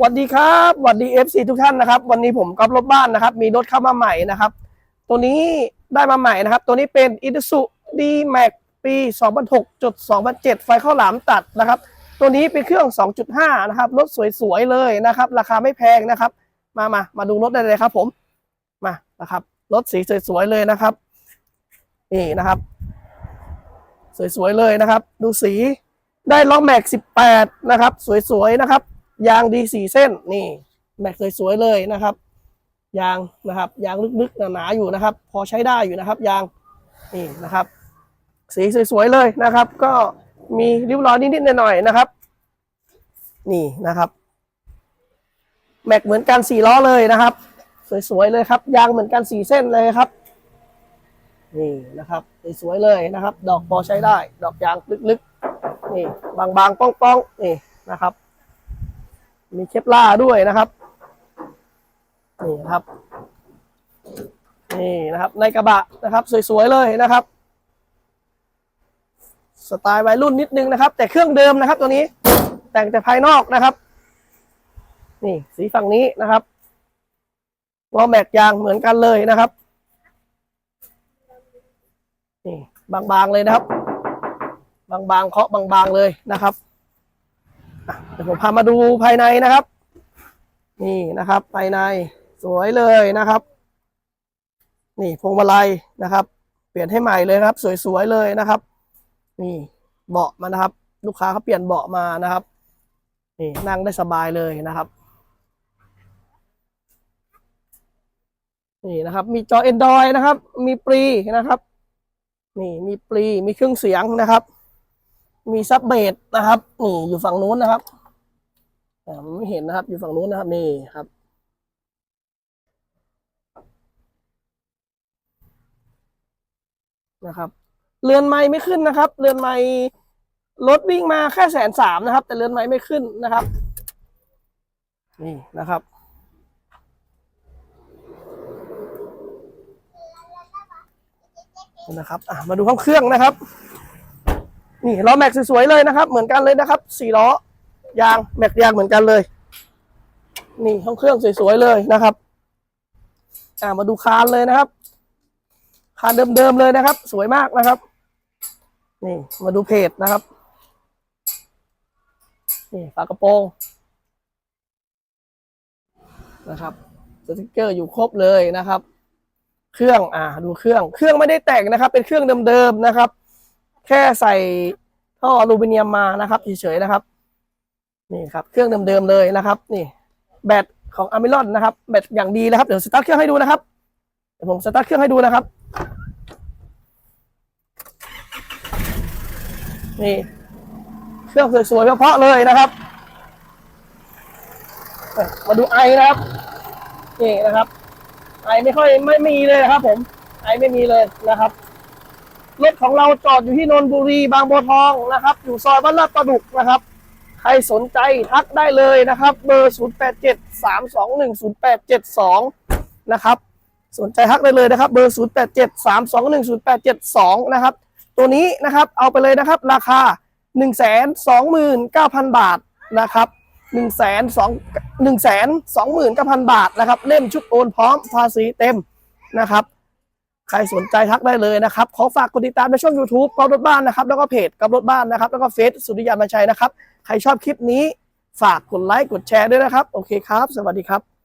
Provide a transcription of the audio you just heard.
สวัสดีครับสวัสดี FC ทุกท่านนะครับ วันนี้ผมก๊อฟรถบ้านนะครับ มีรถเข้ามาใหม่นะครับ ตัวนี้ได้มาใหม่นะครับ ตัวนี้เป็น i t s u d m a x ปี2006จุด2007 ไฟข้าวหลามตัดนะครับ ตัวนี้เป็นเครื่อง 2.5 นะครับ รถสวยๆเลยนะครับ ราคาไม่แพงนะครับ มามามาดูรถได้เลยครับผม มานะครับ รถสีสวยๆเลยนะครับ นี่นะครับ สวยๆเลยนะครับ ดูสีได้ล้อแม็ก18 นะครับ สวยๆนะครับ ยางดีสี่เส้นนี่แม็กสวยๆเลยนะครับ ยางนะครับยางลึกๆหนาๆอยู่นะครับ พอใช้ได้อยู่นะครับยางนี่นะครับ สีสวยๆเลยนะครับ ก็มีริ้วรอยนิดๆหน่อยๆนะครับ นี่นะครับแม็กเหมือนกันสี่ล้อเลยนะครับ สวยๆเลยครับ ยางเหมือนกันสี่เส้นเลยครับนี่นะครับสวยๆเลยนะครับ ดอกพอใช้ได้ ดอกยางลึกๆนี่บางๆป้องๆนี่นะครับ มีเคปล่าร์ด้วยนะครับนี่นะครับนี่นะครับ ในกระบะนะครับ สวยๆเลยนะครับ สไตล์วัยรุ่นนิดนึงนะครับ แต่เครื่องเดิมนะครับตัวนี้ แต่งแต่ภายนอกนะครับ นี่สีฝั่งนี้นะครับล้อแม็กยางเหมือนกันเลยนะครับนี่บางๆเลยนะครับ บางๆเคาะบางๆเลยนะครับ ดี๋ยวผมพามาดูภายในนะครับ นี่นะครับ ภายในสวยเลยนะครับ นี่พวงมาลัยนะครับ เปลี่ยนให้ใหม่เลยครับ สวยๆเลยนะครับ นี่เบาะมานะครับ ลูกค้าเขาเปลี่ยนเบาะมานะครับ นี่นั่งได้สบายเลยนะครับ นี่นะครับ มีจอ Android นะครับ มีปรีนะครับนี่มีปรีมีเครื่องเสียงนะครับ มีซับเบสนะครับนี่อยู่ฝั่งนู้นนะครับ อ่าไม่เห็นนะครับ อยู่ฝั่งนู้นนะครับ นี่ครับ นะครับ เรือนไม้ไม่ขึ้นนะครับ เรือนไม้รถวิ่งมาแค่แสนสามนะครับ แต่เรือนไม้ไม่ขึ้นนะครับ นี่นะครับนะครับมาดูห้องเครื่องนะครับ นี่ล้อแม็กซ์สวยๆเลยนะครับ เหมือนกันเลยนะครับสี่ล้อ ยางแม็กยางเหมือนกันเลย นี่ห้องเครื่องสวยๆเลยนะครับอ่ามาดูคานเลยนะครับคานเดิมๆเลยนะครับ สวยมากนะครับ นี่มาดูเพจนะครับ นี่ฝากระโปรงนะครับสติกเกอร์อยู่ครบเลยนะครับ เครื่องอ่าดูเครื่อง เครื่องไม่ได้แต่งนะครับ เป็นเครื่องเดิมๆนะครับ แค่ใส่ท่ออลูมิเนียมมานะครับเฉยๆนะครับ นี่ครับเครื่องเดิมๆเลยนะครับ นี่ แบตของอ m มิลอนนะครับ แบตอย่างดีนะครับ เดี๋ยวสตาร์ทเครื่องให้ดูนะครับเดี๋ยวผมสตาร์ทเครื่องให้ดูนะครับ นี่ เครื่องสวยๆเพาะเลยนะครับมาดูไอนะครับ นี่นะครับ ไอไม่ค่อยไม่มีเลยนะครับ ผม ไอไม่มีเลยนะครับรถของเราจอดอยู่ที่นนทบุรีบางบัวทองนะครับ อยู่ซอยบ้านลาดประดุกนะครับ ใครสนใจทักได้เลยนะครับ เบอร์ 0 8 7 3 2 1 0 8 7 2 นะครับ สนใจทักได้เลยนะครับ เบอร์ 0 8 7 3 2 1 0 8 7 2 นะครับ ตัวนี้นะครับเอาไปเลยนะครับ ราคา 1 2 9 0 0 0 บาทนะครับ1 2 1 2 9 0 0 บาทนะครับ เล่มชุดโอนพร้อมภาษีเต็มนะครับ ใครสนใจทักได้เลยนะครับ ขอฝากกดติดตามในช่อง YouTube กับรถบ้านนะครับ แล้วก็เพจกับรถบ้านนะครับ แล้วก็เฟซสุริยามาชัยนะครับใครชอบคลิปนี้ฝากกดไลค์กดแชร์ด้วยนะครับ โอเคครับ สวัสดีครับ